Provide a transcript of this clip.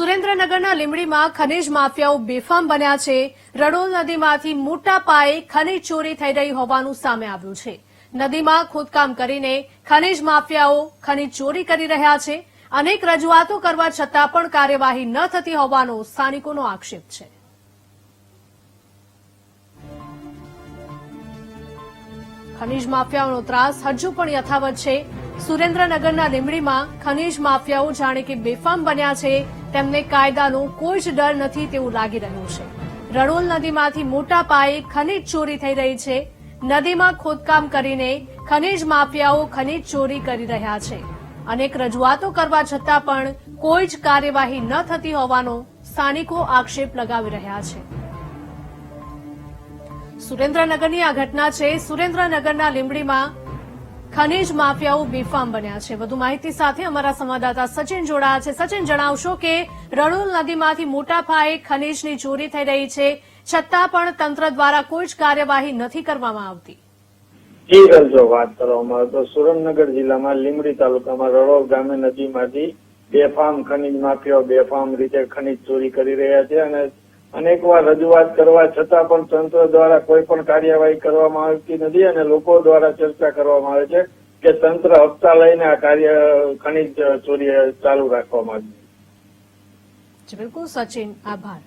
સુરેન્દ્રનગરના લીમડીમાં ખનીજ માફિયાઓ બેફામ બન્યા છે. રણોલ નદીમાંથી મોટા પાયે ખનીજ ચોરી થઈ રહી હોવાનું સામે આવ્યું છે. નદીમાં ખોદકામ કરીને ખનીજ માફિયાઓ ખનીજ ચોરી કરી રહ્યા છે. અનેક રજૂઆતો કરવા છતાં પણ કાર્યવાહી ન થતી હોવાનો સ્થાનિકોનો આક્ષેપ છે. ખનીજ માફિયાઓનો ત્રાસ હજુ પણ યથાવત છે. સુરેન્દ્રનગરના લીંબડીમાં ખનીજ માફિયાઓ જાણે કે બેફામ બન્યા છે, તેમને કાયદાનો કોઈ જ ડર નથી તેવું લાગી રહ્યું છે. રણોલ નદીમાંથી મોટા પાયે ખનીજ ચોરી થઈ રહી છે. નદીમાં ખોદકામ કરીને ખનીજ માફિયાઓ ખનીજ ચોરી કરી રહ્યા છે. અનેક રજૂઆતો કરવા છતાં પણ કોઈ જ કાર્યવાહી ન થતી હોવાનો સ્થાનિકો આક્ષેપ લગાવી રહ્યા છે. સુરેન્દ્રનગરની આ ઘટના છે. સુરેન્દ્રનગરના લીંબડીમાં ખનીજ માફિયાઓ બેફામ બન્યા છે. વધુ માહિતી સાથે અમારા સંવાદદાતા સચિન જોડાયા છે. સચિન, જણાવશો કે રડોલ નદીમાંથી મોટા પાયે ખનીજની ચોરી થઈ રહી છે. છતાં પણ તંત્ર દ્વારા કોઈ જ કાર્યવાહી નથી કરવામાં આવતી. જી જો વાત કરવામાં તો સુરેન્દ્રનગર જિલ્લામાં લીમડી તાલુકામાં રણોલ ગામે નદીમાંથી બેફામ ખનીજ માફિયાઓ બેફામ રીતે ખનીજ ચોરી કરી રહ્યા છે અને અનેકવાર રજૂઆત કરવા છતાં પણ તંત્ર દ્વારા કોઈ પણ કાર્યવાહી કરવામાં આવતી નથી અને લોકો દ્વારા ચર્ચા કરવામાં આવે છે કે તંત્ર હપ્તા લઈને આ કાર્ય, ખનીજ ચોરી ચાલુ રાખવામાં આવે છે બિલકુલ સચિન, આભાર.